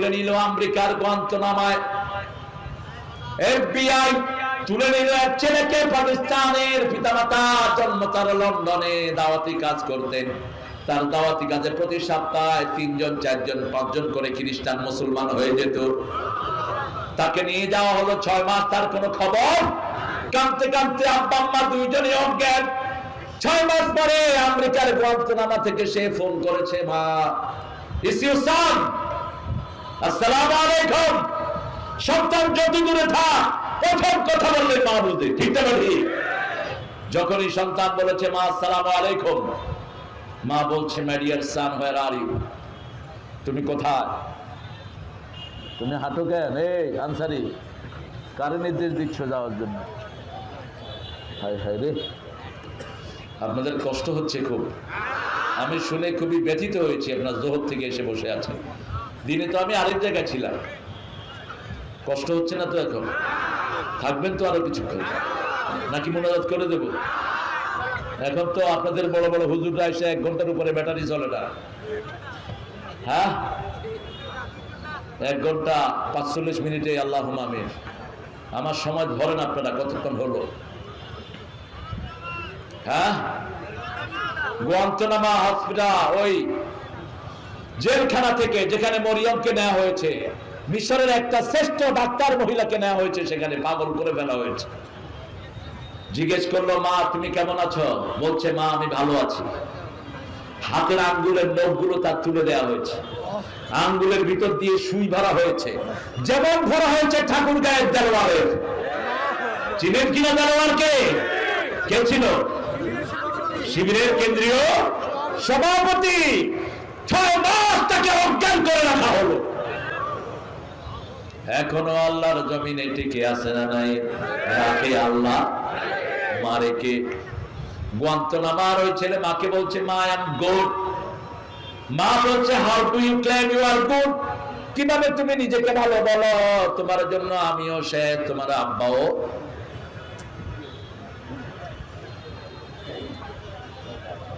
তুলে নিল আমেরিকার গন্তনামায় এফবিআই তুলে নিল এক ছেলেকে পাকিস্তানের পিতামাতা জন্ম তার লন্ডনে দাওয়াতি কাজ করতেন। তার দাওয়াতি কাজে প্রতি সপ্তাহে তিনজন, চারজন, পাঁচজন করে খ্রিস্টান মুসলমান হয়ে যেত। তাকে নিয়ে যাওয়া হলো ছয় মাস, তার কোনো খবর? কাঁদতে কাঁদতে আব্বা আম্মা দুইজনই অজ্ঞান। ছয় মাস পরে আমেরিকার গুয়ান্তনামা থেকে সে ফোন করেছে, মা, ইস আসসালামু সন্তান যত দূরে থাক, প্রথম কথা বললেন মা বুঝতে ঠিক না যখনই সন্তান বলেছে, মা, আসসালামু আলাইকুম। মা বলছে ম্যাডিয়ার সান হোয়ার আর তুমি কোথায়? তুমি হাঁটো কেন? এই, আনসারি, কারে নির্দেশ দিচ্ছ যাওয়ার জন্য? হায় হায় রে। আপনাদের কষ্ট হচ্ছে খুব। আমি শুনে খুবই ব্যথিত হয়েছি, আপনার জোহর থেকে এসে বসে আছেন দিনে তো আমি আরেক জায়গায় ছিলাম। কষ্ট হচ্ছে না তো এখন? থাকবেন তো আরও কিছুক্ষণ। নাকি মোনাজাত করে দেব? এখন তো আপনাদের বড় বড় হুজুররা এসে এক ঘণ্টার উপরে ব্যাটারি চলে না। হ্যাঁ? এক ঘণ্টা পাঁচচল্লিশ মিনিটে আল্লাহ আমিন। আমার সময় ধরেন আপনারা কতক্ষণ হলো? হ্যাঁ? গোয়ান্তনামা হসপিটাল, ওই জেলখানা থেকে যেখানে মরিয়মকে নেওয়া হয়েছে, মিশরের একটা শ্রেষ্ঠ ডাক্তার মহিলাকে নেওয়া হয়েছে, সেখানে পাগল করে ফেলা হয়েছে। জিজ্ঞেস করল, মা, তুমি কেমন আছো? বলছে, মা, আমি ভালো আছি। হাতের আঙ্গুলের নখগুলো তার তুলে দেওয়া হয়েছে। আঙ্গুলের ভিতর দিয়ে সুই ভরা হয়েছে। যেমন ভরা হয়েছে ঠাকুর গায়ের দেওয়ারের চিনেন কিনা দেওয়ারকে কে ছিল? শিবিরের কেন্দ্রীয় সভাপতি। এখনও আল্লাহর জমিনে টিকে আছে না নাই? রাখে আল্লাহ? মারে কে? গুয়ান্তনামার ওই ছেলে মাকে বলছে, মা আই এম গুড মা বলছে how to you claim you are good কীভাবে তুমি নিজেকে ভালো বলো? তোমার জন্য আমিও সে, তোমার আব্বাও।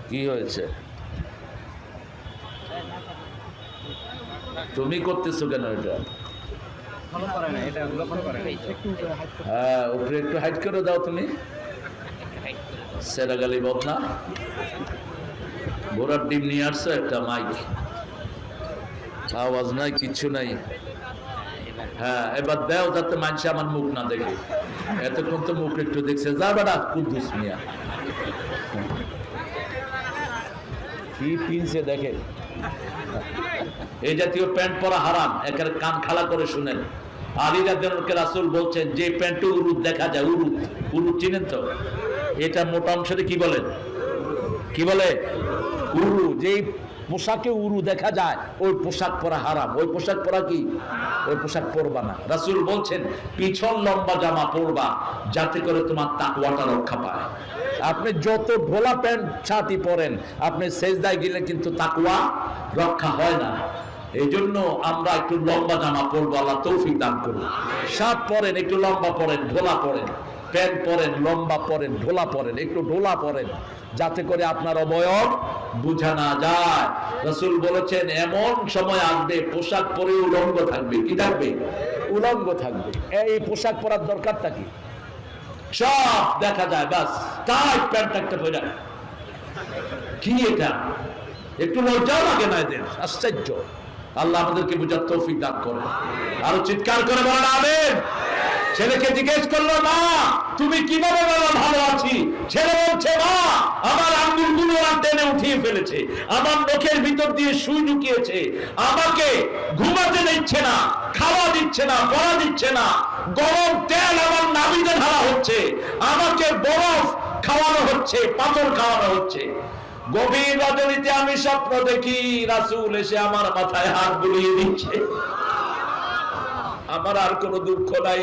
কি হয়েছে? তুমি করতেছো কেন এটা? ফলো করে না এটা ওগুলো ফলো করে না হ্যাঁ উপরে একটু হাইট করে দাও তুমি। সেরা গালি বদনা ঘোড়ার ডিম নিয়ে আসছো একটা মাইক আওয়াজ নাই কিচ্ছু নাই। হ্যাঁ এবার দেও যাতে মানুষ আমার মুখ না দেখে। এতক্ষণ তো মুখ একটু দেখছে। যা বেড়া কুদ্দুস মিয়া। কি পিনছে দেখে? এই জাতীয় প্যান্ট পরা হারাম, একের কান খালা করে শুনেন। রাদিয়াল্লাহু বলছেন, যে প্যান্টে উরুদ দেখা যায়, উরুদ উরুদ চিনেন তো? এটা মোটা কি বলেন? কি বলে? উরু পোশাকে উরু দেখা যায়, ওই পোশাক পরা হারাম। ওই পোশাক পরা কি? ওই পোশাক পরবা না। রাসূল বলছেন, পিছন লম্বা জামা পরবা, যাতে করে তোমার তাকওয়াটা রক্ষা পায়। আপনি যত ঢোলা প্যান্ট, ছাতি পরেন, আপনি সেজদায় গেলে কিন্তু তাকওয়া রক্ষা হয় না। এই জন্য আমরা একটু লম্বা জামা পরবো, আল্লাহ তৌফিক দান করুন। শার্ট পরেন, একটু লম্বা পরেন, ঢোলা পরেন। প্যান্ট পরেন, লম্বা পরেন, ঢোলা পরেন, একটু ঢোলা পরেন, যাতে করে আপনার অবয়ব বুঝা না যায়। রসুল বলেছেন, এমন সময় আসবে, পোশাক পরে উলঙ্গ থাকবে। কি থাকবে? উলঙ্গ থাকবে। এই পোশাক পরার দরকারটা কি? সব দেখা যায়, বাস। তাই প্যান্ট একটা পরে। কি এটা? একটু লজ্জাও লাগে না এদের আশ্চর্য। আল্লাহ আমাদেরকে বুঝার তৌফিক দান করে আরও চিৎকার করে বলেন, আমেন। ছেলেকে জিজ্ঞেস করল, মা, তুমি কীভাবে বলো ভালো আছি? ছেলে বলছে, মা, আমার আঙ্গুলগুলো আর টেনে উঠিয়ে ফেলেছে, আমার নখের ভিতর দিয়ে সুই ঢুকিয়েছে আমাকে ঘুমাতে দিচ্ছে না, খাওয়া দিচ্ছে না, পড়া দিচ্ছে না, গরম তেল আমার নাবিতে ঢালা হচ্ছে, আমাকে বরফ খাওয়ানো হচ্ছে, পাথর খাওয়ানো হচ্ছে। গভীর রজনীতে আমি স্বপ্ন দেখি, রাসূল এসে আমার মাথায় হাত বুলিয়ে দিচ্ছে। আমার আর কোনো দুঃখ নাই।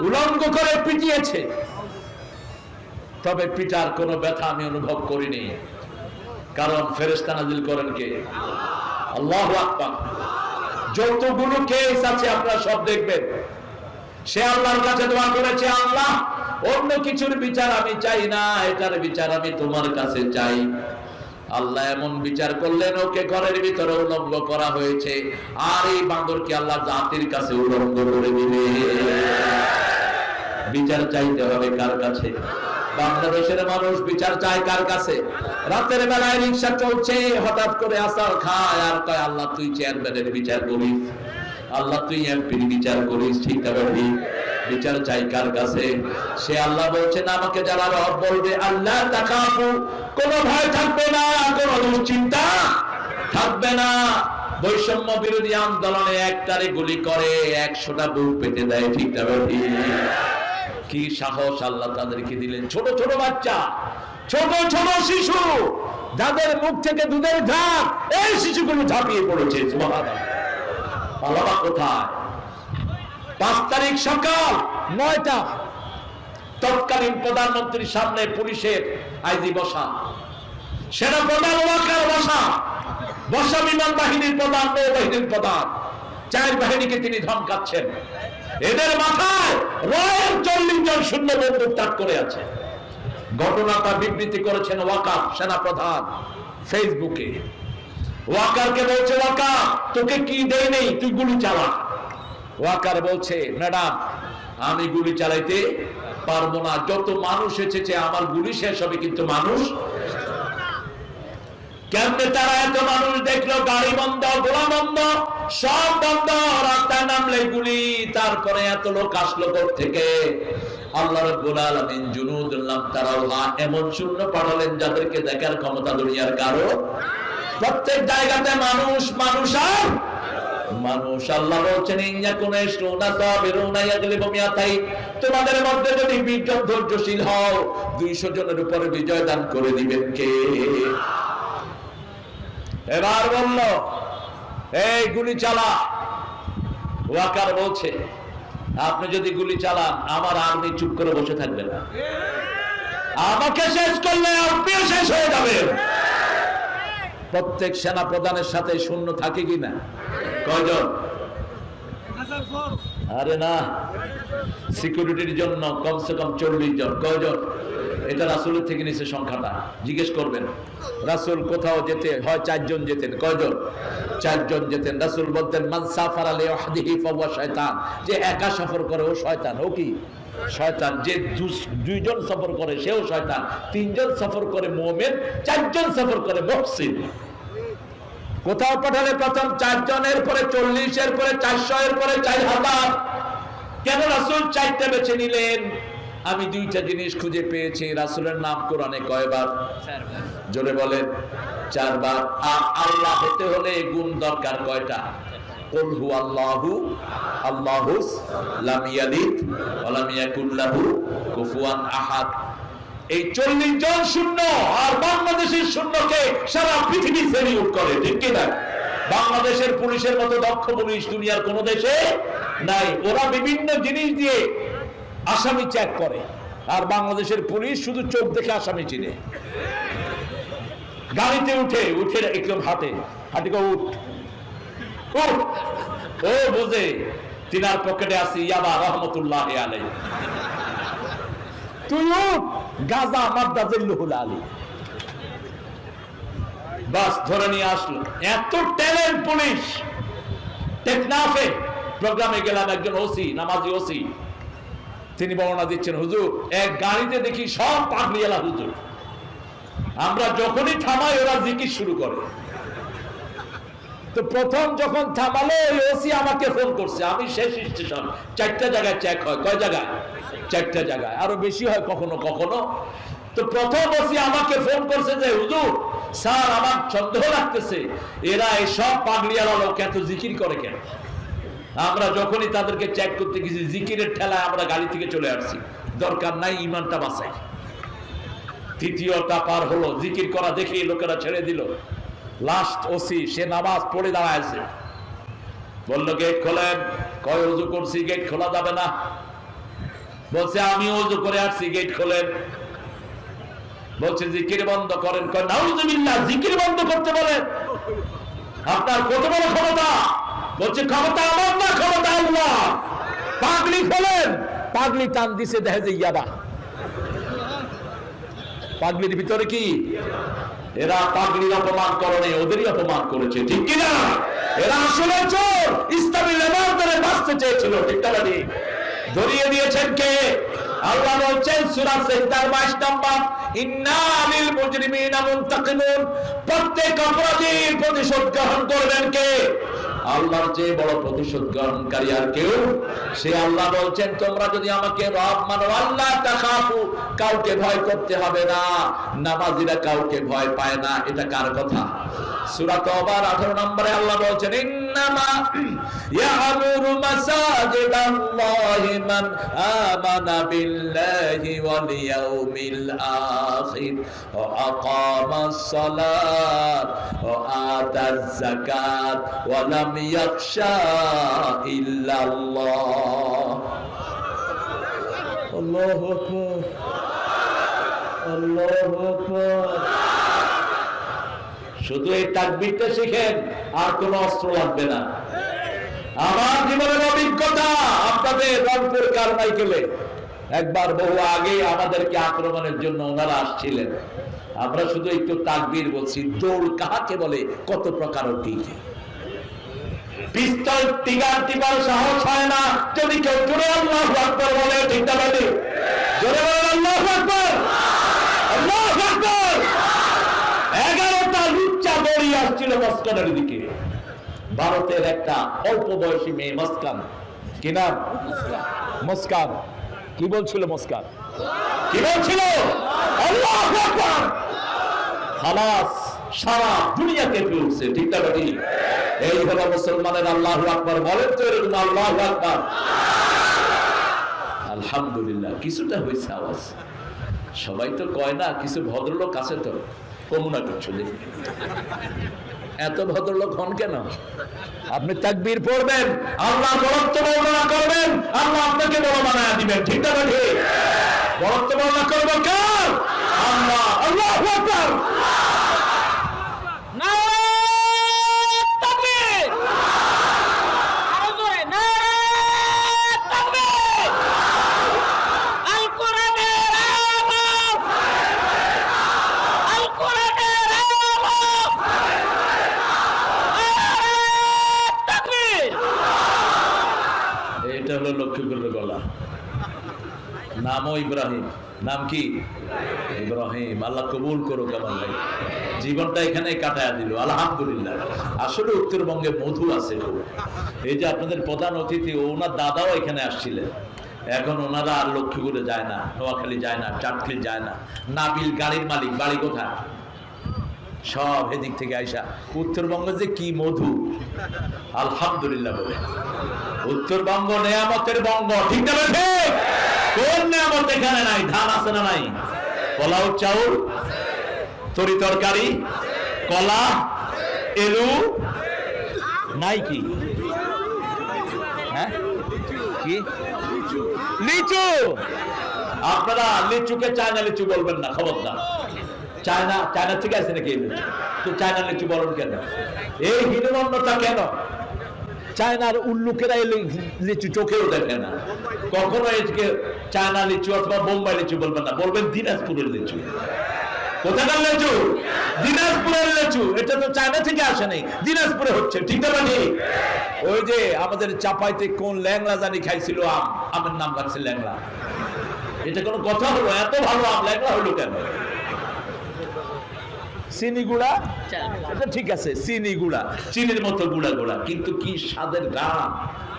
উলঙ্গ করে পিটিয়েছে। তবে পিটার কোনো ব্যথা আমি অনুভব করিনি। কারণ ফেরেস্তা নাজিল করেন কে? আল্লাহ আকবার। যতগুলো কেস আছে আপনারা সব দেখবেন। সে আল্লাহর কাছে দোয়া করেছে, আল্লাহ, অন্য কিছুর বিচার আমি চাই না, এটার বিচার আমি তোমার কাছে চাই। আল্লাহ এমন বিচার করলেন, ওকে ঘরের ভিতরে উলঙ্গ করা হয়েছে। আর এই বান্দরকে আল্লাহ জাতির কাছে উলঙ্গ করে দিবে। বিচার চাইতে হবে কার কাছে? বাংলাদেশের মানুষ বিচার চায় কার কাছে? রাতের বেলায় রিক্সা চলছে, হঠাৎ করে আসার খায়, আর কয়, আল্লাহ, তুই চেয়ারম্যানের বিচার করিস। আল্লাহ, তুই এমপির বিচার করিস, ঠিক তবে ঠিক বিচার চাই কার কাছে? সে আল্লাহ বলছেন আমাকে যারা রব বলবে, আল্লাহ তাকাফু। কোনো ভয় থাকবে না, কোনো দুশ্চিন্তা থাকবে না। বৈষম্য বিরোধী আন্দোলনে একটারে গুলি করে, একশোটা বুক পেতে দেয়, ঠিক কি সাহস আল্লাহ তাদেরকে দিলেন। ছোট ছোট বাচ্চা, ছোট ছোট শিশু, যাদের মুখ থেকে দুধের ঝাঁক এই শিশুগুলো ঝাঁপিয়ে পড়েছে কোথায়? পাঁচ তারিখ সকাল নয়টা। তৎকালীন প্রধানমন্ত্রীর সামনে পুলিশের আইজি বসা। সেনা প্রধান ওয়াকার বসা। বসা বিমান বাহিনীর প্রধান নৌবাহিনীর প্রধান। চার বাহিনীকে তিনি ধমকাচ্ছেন। এদের মাথায় রয়ের চল্লিশ জন শূন্য বন্দুক তাক করে আছে। ঘটনাটা বিবৃতি করেছেন ওয়াকার সেনা প্রধান ফেসবুকে। ওয়াকারকে বলছে ওয়াকার তোকে কি দেয় নেই তুই গুলি চালা। ওয়াকার বলছে, ম্যাডাম, আমি গুলি চালাইতে পারব না। যত মানুষ এসেছে, আমার গুলি শেষ হবে, কিন্তু মানুষ কেমনে তারা এত মানুষ দেখল? গাড়ি বন্ধ গোলা বন্ধ, সব বন্ধ। রাস্তায় নামলে গুলি। তারপরে এত লোক আসলো থেকে? আল্লাহ রব্বুল আলামিন জুনুদুল্লাহ তারাউহা এমন শূন্য পাঠালেন যাদেরকে দেখার ক্ষমতা দুনিয়ার কারও প্রত্যেক জায়গাতে মানুষ মানুষ আর মানুষ আল্লাহ বলছেন তোমাদের মধ্যে যদি বিজন ধৈর্যশীল হও 200 জনের উপরে বিজয় দান করে দিবেন কে? এবার বলল, এই গুলি চালা। ওয়াকার বলছে, আপনি যদি গুলি চালান, আমার আর্মি চুপ করে বসে থাকবে না। আমাকে শেষ করলে আপনিও শেষ হয়ে যাবেন প্রত্যেক সেনা প্রধানের সাথে শূন্য থাকে কিনা কয়জন? আরে না। সিকিউরিটির জন্য কমসে কম চল্লিশ জন। কয়জন? এটা রাসুলের থেকে নিচে সংখ্যাটা। জিজ্ঞেস করবেন। রাসুল কোথাও যেতে হয় চারজন যেতেন। কয়জন? চারজন যেতেন। রাসুল বলতেন মানসাফার শয়তান। যে একা সফর করে ও শয়তান। ও কি? শয়তান। যে দুইজন সফর করে সেও শয়তান। তিনজন সফর করে মোমেন, চারজন সফর করে মহসিন। কোথাও পাঠালে প্রথম চারজনের পরে চল্লিশ এর পরে চারশো এর পরে চার হাজার। কেন রাসুল চারটা বেছে নিলেন? আমি দুইটা জিনিস খুঁজে পেয়েছি, রাসুলের নাম কোরআনে কয়বার? জোরে বলেন, চারবার। আর আল্লাহ হতে হলে গুণ দরকার কয়টা? কুল হু আল্লাহু আল্লাহুস লাম ইয়ালিদ কুফুয়ান আহাদ। এই চল্লিশ জন শূন্য আর বাংলাদেশের শূন্যকে সারা পৃথিবী সেলিউট করে, ঠিক কিনা? বাংলাদেশের পুলিশের মতো দক্ষ পুলিশ দুনিয়ার কোন দেশে নাই। ওরা বিভিন্ন জিনিস দিয়ে আসামি চেক করে। আর বাংলাদেশের পুলিশ শুধু চোখ দেখে আসামি চিনে। গাড়িতে উঠে উঠে একদম হাতে হাতে কো উঠ। উঠ। ও বুঝে, তিনার পকেটে আছে ইয়াবা রহমতুল্লাহ আলাই একজন ওসি, নামাজি ওসি। তিনি বর্ণনা দিচ্ছেন, হুজুর, এক গাড়িতে দেখি সব পাগলিয়ালা হুজুর। আমরা যখনই থামাই, ওরা জিকির শুরু করে। তো প্রথম যখন থামালো, ওই ওসি আমাকে ফোন করছে। আমি শেষ স্টেশন। চারটা জায়গায় চেক হয়। কয় জায়গায়? চারটা জায়গায়। আরও বেশি হয় কখনো কখনো। তো প্রথম ওসি আমাকে ফোন করছে যে, হুজুর, স্যার, আমার সন্দেহ লাগতেছে। এরা এই সব পাগলিয়ালা লোক, এত জিকির করে কেন? আমরা যখনই তাদেরকে চেক করতে গেছি, জিকিরের ঠেলায় আমরা গাড়ি থেকে চলে আসছি। দরকার নাই ইমানটা বাঁচাই। তৃতীয়টা পার হলো। জিকির করা দেখে লোকেরা ছেড়ে দিল। লাস্ট ওসি সে নামাজ পড়ে দাঁড়ায় আছে বলল, গেট খোলেন। কয় উজু করছি, গেট খোলা যাবে না। বলছে, আমি উজু করে আসছি, গেট খোলেন। বলছে, জিকির বন্ধ করেন। কয় নাউজুবিল্লাহ জিকির বন্ধ করতে বলেন। আপনার কত বড় ক্ষমতা? বলছে, ক্ষমতা আমার না, ক্ষমতা আল্লাহ। পাগলি খোলেন। পাগলি টান দিছে দেখে যে ইয়াবা। পাগলির ভিতরে কি? এরা পাগড়ির অপমান করণে ওদেরই অপমান করেছে, ঠিক কিনা? এরা আসলে চোর, ইসলামী লেবার ধরে বাঁচতে চেয়েছিল, ঠিক না ধরিয়ে দিয়েছেন কে? আল্লাহ বলছেন সূরা সেজদার 22 নম্বর প্রত্যেক অপরাধীর প্রতিশোধ গ্রহণ করবেন কে? আল্লাহর চেয়ে বড় প্রতিশোধ গ্রহণকারী আর কেউ? সে আল্লাহ বলছেন, তোমরা যদি আমাকে রব মানো, আল্লাহ তাখাফু, কাউকে ভয় করতে হবে না। নামাজিরা কাউকে ভয় পায় না। এটা কার কথা? সূরা তওবার 18 নম্বরে আল্লাহ বলছেন ইন্নামা ইয়ামুরু মাসাজিদাল্লাহি শুধু এই তাকবীরটা শিখেন, আর কোন অস্ত্র লাগবে না। আমার জীবনের অভিজ্ঞতা আপনাদের রংপুর কারমাইকেলে। একবার বহু আগে আমাদেরকে আক্রমণের জন্য ওনারা আসছিলেন। আমরা শুধু একটু তাকবীর বলছি, দৌড় কাহাকে বলে, কত প্রকার টিকে পিস্তল, টিগার, টিপার সাহস হয় না, যদি কেউ জোরে আল্লাহ আকবর বলে বলে? জোরে বলেন, আল্লাহ আকবর! আল্লাহ আকবর! লুচ্চা আসছিল মস্কানের দিকে। ভারতের একটা অল্প বয়সী মেয়ে মস্কান কি নাম? মস্কান কি বলছিল মস্কান কি বলছিল? সারা দুনিয়া কেঁপে ঠিক ঠিক এই মুসলমানের আল্লাহু বলেন তো এরকম আল্লাহু আলহামদুলিল্লাহ, কিছুটা হয়েছে আওয়াজ। সবাই তো কয় না, কিছু ভদ্রলোক আছে তো। কমুনা করছ যে এত ভদ্রলোক হন কেন? আপনি তাকবীর পড়বেন, আল্লাহ বরত্ব বর্ণনা করবেন, আল্লাহ আপনাকে বড় বানায় দিবেন, ঠিক না ঠিক বরত্ব বর্ণনা করব কার? আল্লাহ আল্লাহ আকবার এটা হলো লক্ষ্মীপুরের গলা নামও ইব্রাহিম। নাম কি? ইব্রাহিম। আল্লাহ কবুল করুক আমার ভাই। জীবনটা এখানে কাটায় দিল। আলহামদুলিল্লাহ। আসলে উত্তরবঙ্গে মধু আছে এই যে আপনাদের প্রধান অতিথি, ওনার দাদাও এখানে আসছিলেন। এখন ওনারা আর লক্ষ্মীপুরে যায় না, নোয়াখালী যায় না চাটখিল যায় না। নাবিল গাড়ির মালিক, বাড়ি কোথায়? সব এদিক থেকে আইসা, উত্তরবঙ্গ যে কি মধু? আলহামদুলিল্লাহ বলে। উত্তরবঙ্গ নেয়ামতের বঙ্গ, ঠিক না কোন নেয়ামত এখানে নাই? ধান আছে না নাই? পোলাও, চাউল, তরি তরকারি, কলা, এলু নাই কি হ্যাঁ? কি? লিচু। আপনারা লিচুকে চায়না লিচু বলবেন না, খবরদার। চায়না চায়না থেকে নাকি? তো লিচু বলেন কেন? এই কেন? চায়নার উল্লুকেরা লিচু চোখেও দেখে না। কখনো চায়না লিচু অথবা বোম্বাই লিচু বলবেন না। বলবেন দিনাজপুরের লিচু। কোথাকার লিচু? দিনাজপুরের লিচু। এটা তো চায়না থেকে আসে নাই। দিনাজপুরে হচ্ছে, ঠিক না ঠিক ওই যে আমাদের চাপাইতে কোন ল্যাংলা জানি খাইছিল আম। আমের নাম রাখছে ল্যাংলা এটা কোনো কথা হলো? এত ভালো আম ল্যাংলা হলো কেন? চিনি গুড়া? এটা ঠিক আছে চিনি গুড়া। চিনির মতো গুড়া গুড়া কিন্তু কি স্বাদের গান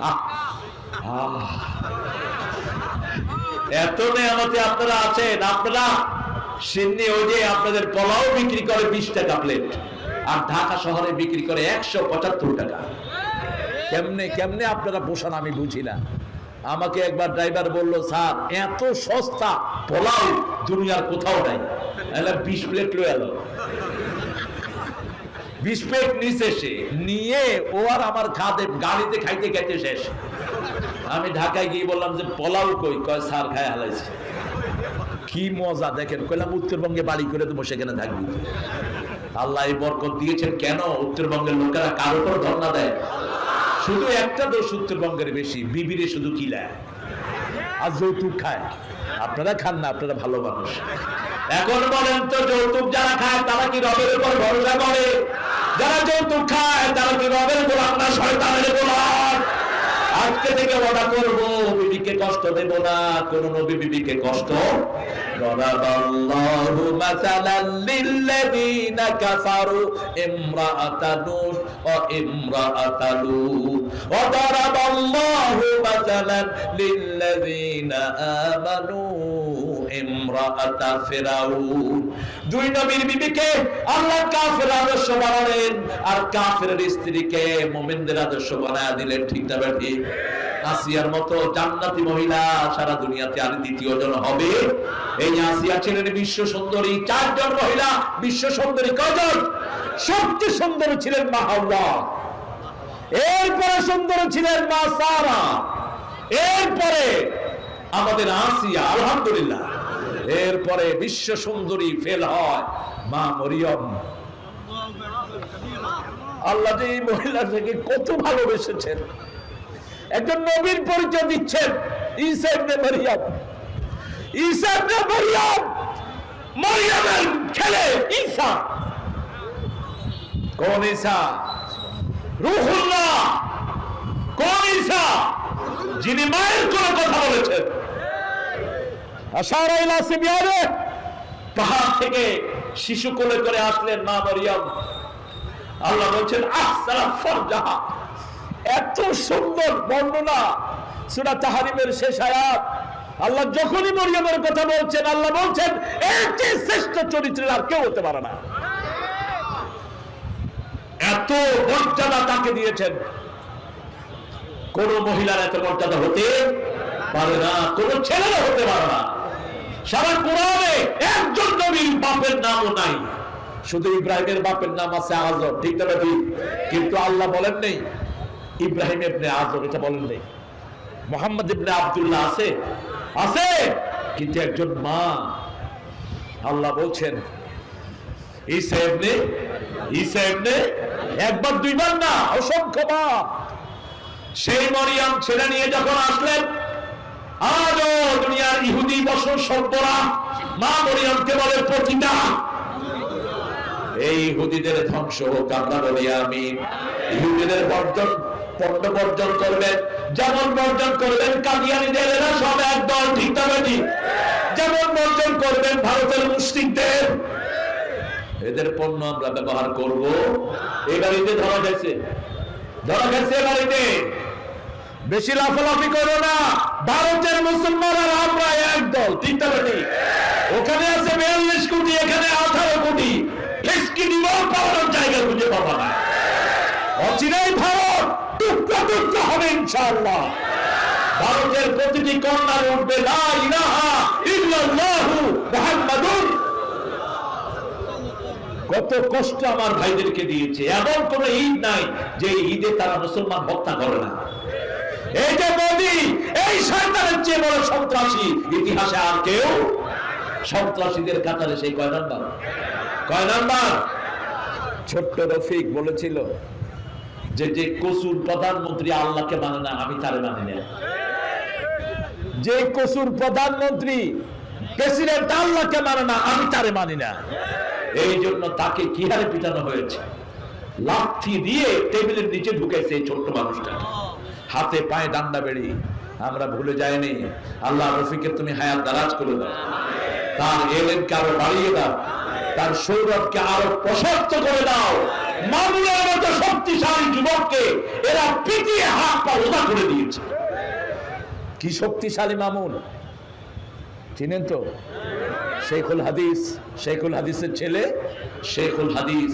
আহ, আহ। এত নেয়ামতে আপনারা আছেন আপনারা সিন্নি ওই যে আপনাদের পোলাও বিক্রি করে বিশ টাকা প্লেট আর ঢাকা শহরে বিক্রি করে একশো পঁচাত্তর টাকা। কেমনে কেমনে আপনারা পোষান আমি বুঝি না। আমাকে একবার ড্রাইভার বলল স্যার এত সস্তা পোলাও দুনিয়ার কোথাও নাই। বিশ প্লেট লয়ে এলো বিশ প্লেট নিচে সে। নিয়ে ও আর আমার খাতে গাড়িতে খাইতে খাইতে শেষ। আমি ঢাকায় গিয়ে বললাম যে, পোলাও কই? কয় সার খায় হালাইছে। কি মজা, দেখেন। কইলাম, উত্তরবঙ্গে বাড়ি করে দেবো সেখানে থাকবি। আল্লাহ এই বরকত দিয়েছেন। কেন? উত্তরবঙ্গের লোকেরা কার উপর ধর্ণা দেয়? শুধু একটা দোষ উত্তরবঙ্গের বেশি। বিবিরে শুধু কিলায় আর যৌতুক খায়। আপনারা খান না, আপনারা ভালো মানুষ। এখন বলেন তো যৌতুক যারা খায়, তারা কি রবের উপর ভরসা করে? যারা যৌতুক খায়, তারা কি রবের গোলাম না শয়তানের গোলাম? আজকে থেকে ওয়াদা করব, বিবিকে কষ্ট দেব না, কোন নবী বিবিকে কষ্ট লিল্লাযিনা আমানু। আসিয়ার মতো জান্নাতি মহিলা সারা দুনিয়াতে আর দ্বিতীয় জন হবে। এই আসিয়া ছিলেন বিশ্ব সুন্দরী, চারজন মহিলা, বিশ্ব সুন্দরী কজন সবচেয়ে সুন্দরী ছিলেন মা এরপরে সুন্দর ছিলেন মা সারা। এরপরে আমাদের আসিয়া, আলহামদুলিল্লাহ। এরপরে বিশ্ব সুন্দরী ফেল হয় মা মরিয়ম। আল্লাহ যে এই মহিলাটাকে কত ভালোবেসেছেন। একজন নবীর পরিচয় দিচ্ছেন, ঈসা ইবনে মারিয়াম। ঈসা ইবনে মারিয়াম, মারিয়ামের ছেলে ঈসা। কোন ঈসা? রুহুল্লাহ কোন ঈসা? যিনি মায়ের কোন কথা বলেছেন। পাহাড় থেকে শিশু কোলে করে আসলেন মা আল্লাহ বলছেন এত সুন্দর বর্ণনা সূরা তাহরিমের শেষ আয়াত। আল্লাহ যখনই কথা বলছেন, আল্লাহ বলছেন শ্রেষ্ঠ চরিত্রের আর কেউ হতে পারে না। এত মর্যাদা তাকে দিয়েছেন। কোন মহিলার এত মর্যাদা হতে পারে না, কোন ছেলেরা হতে পারে না। সারা কোরআনে একজন নবীর বাপের নামও নাই। শুধু ইব্রাহিমের বাপের নাম আছে আজর, ঠিক না ঠিক কিন্তু আল্লাহ বলেন নেই, ইব্রাহিম ইবনে আজর, এটা বলেন নেই। মোহাম্মদ ইবনে আব্দুল্লাহ আছে? আছে, কিন্তু একজন মা। আল্লাহ বলছেন, ঈসা ইবনে ঈসা ইবনে, একবার দুইবার না, অসংখ্য বার। সেই মরিয়াম ছেড়ে নিয়ে যখন আসলেন আজও দুনিয়ার ইহুদি বসন সর্বরা, মা মরিয়ামকে বলে প্রতিটা এই ইহুদিদের ধ্বংস হোক, আমরা আমি ইহুদিদের বর্জন পণ্য বর্জন করবেন, যেমন বর্জন করবেন কাদিয়ানিদের, এরা সব একদল ঠিক যেমন বর্জন করবেন ভারতের মুসলিমদের। এদের পণ্য আমরা ব্যবহার করব। এই গাড়িতে ধরা গেছে ধরা গেছে এ গাড়িতে বেশি লাফালাফি করো না। ভারতের মুসলমান আর আমরা একদল ঠিক না বেটি ওখানে আছে বিয়াল্লিশ কোটি, এখানে আঠারো কোটি। ফেসকি দিবস পাওয়ানোর জায়গা খুঁজে পাবা না। অচিরাই ভারত টুকরা টুকরা হবে ইনশাআল্লাহ। ভারতের প্রতিটি কন্যার উঠবে লা ইলাহা ইল্লাল্লাহু মুহাম্মাদুর কত কষ্ট আমার ভাইদেরকে দিয়েছে। এমন কোন ঈদ নাই যে ঈদে তারা মুসলমান হত্যা করে না। এই যে মোদী ছোট্ট রফিক বলেছিল যে যে কসুর প্রধানমন্ত্রী আল্লাহকে মানে না, আমি তারে মানি না। যে কসুর প্রধানমন্ত্রী প্রেসিডেন্ট আল্লাহকে মানে না, আমি তারে মানি না। এই জন্য তাকে কি হারে পিটানো হয়েছে? লাথি দিয়ে টেবিলের নিচে ঢুকেছে ছোট্ট মানুষটা। হাতে পায়ে ডান্ডা বেড়ি আমরা ভুলে যাইনি। আল্লাহ রফিকে তুমি হায়াত দারাজ করে দাও। তার এলেনকে আরও বাড়িয়ে দাও। তার সৌরভকে আরও প্রশস্ত করে দাও। মামুনের মতো শক্তিশালী যুবককে এরা পিটিয়ে হাত পা ওদা করে দিয়েছে। কি শক্তিশালী মামুন? চিনেন তো? শেখুল হাদিস, শেখুল হাদিসের ছেলে, শেখুল হাদিস।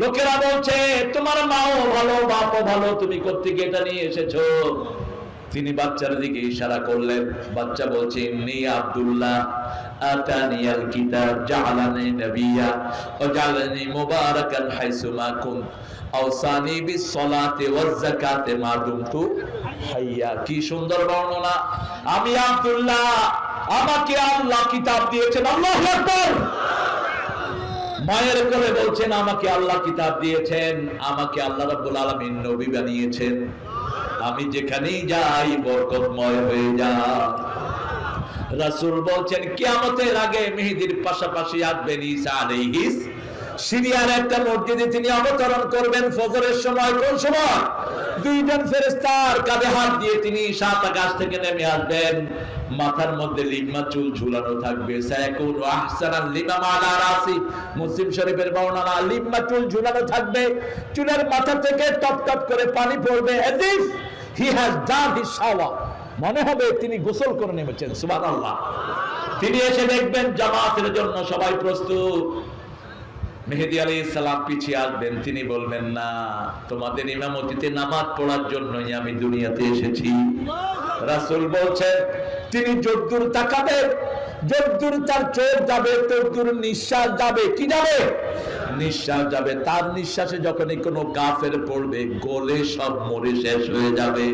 লোকেরা বলছে, তোমার মাও ভালো, বাপও ভালো, তুমি কোথেকে এটা নিয়ে এসেছ? তিনি বাচ্চার দিকে ইশারা করলেন। বাচ্চা বলছে আব্দুল্লাহ আতানিয়াল কিতাব মুবারাকান কুন। আওসানি বিস সালাতি ওয়াজ মা দুমতু হাইয়া। কি সুন্দর বর্ণনা। আমি আব্দুল্লাহ, আমাকে আল্লাহ কিতাব দিয়েছেন, আল্লাহু আকবার। মায়ের কোলে বলছেন, আমাকে আল্লাহ কিতাব দিয়েছেন, আমাকে আল্লাহ রাব্বুল আলামিন নবী বানিয়েছেন। আমি যেখানেই যাই, বরকতময় হয়ে যা রাসূল বলছেন, কিয়ামতের আগে মেহেদির পাশাপাশি আসবেন ঈসা আলাইহিস সিরিয়ার একটা মসজিদে তিনি অবতরণ করবেন ফজরের সময়। কোন সময়? দুইজন ফেরেশতার কাঁধে হাত দিয়ে তিনি সাত আকাশ থেকে নেমে আসবেন। মাথার মধ্যে লিম্মা চুল ঝুলানো থাকবে। মুসলিম শরীফের বর্ণনা লিম্মা চুল ঝুলানো থাকবে। চুলের মাথা থেকে টপ টপ করে পানি পড়বে। মনে হবে তিনি গোসল করে নেমেছেন। সুবহানাল্লাহ। তিনি এসে দেখবেন জামাতের জন্য সবাই প্রস্তুত। মেহেদি আলী সালাম পিছিয়ে আসবেন। তিনি বলবেন, না, তোমাদের ইমামতিতে নামাজ পড়ার জন্যই আমি দুনিয়াতে এসেছি। রাসুল বলছেন তিনি যদ্দুর তাকাবেন যদ্দুর তার চোখ যাবে তদ্দুর নিঃশ্বাস যাবে। কি যাবে? নিঃশ্বাস যাবে। তার নিঃশ্বাসে যখনই কোনো কাফের পড়বে, গলে সব মরে শেষ হয়ে যাবে।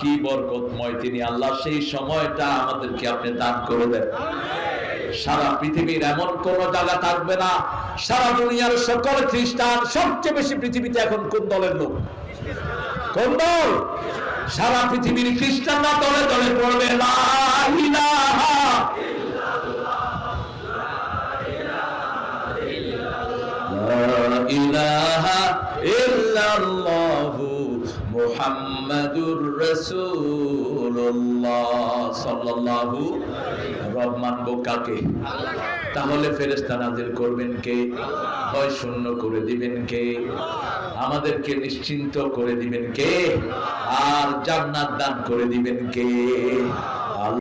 কি বরকতময় তিনি আল্লাহ, সেই সময়টা আমাদেরকে আপনি দান করে দেন। সারা পৃথিবীর এমন কোন জায়গা থাকবে না। সারা দুনিয়ার সকল খ্রিস্টান, সবচেয়ে বেশি পৃথিবীতে এখন কোন দলের লোক? কোন দল? সারা পৃথিবীর খ্রিস্টানরা দলে দলে পড়বে মুহাম্মাদুর রাসূলুল্লাহ। সাল্লাল্লাহু রব মানবো কাকে তাহলে ফেরেস্তা নাজিল করবেন কে? ভয় শূন্য করে দিবেন কে? আমাদেরকে নিশ্চিন্ত করে দিবেন কে? আর জান্নাত দান করে দিবেন কে?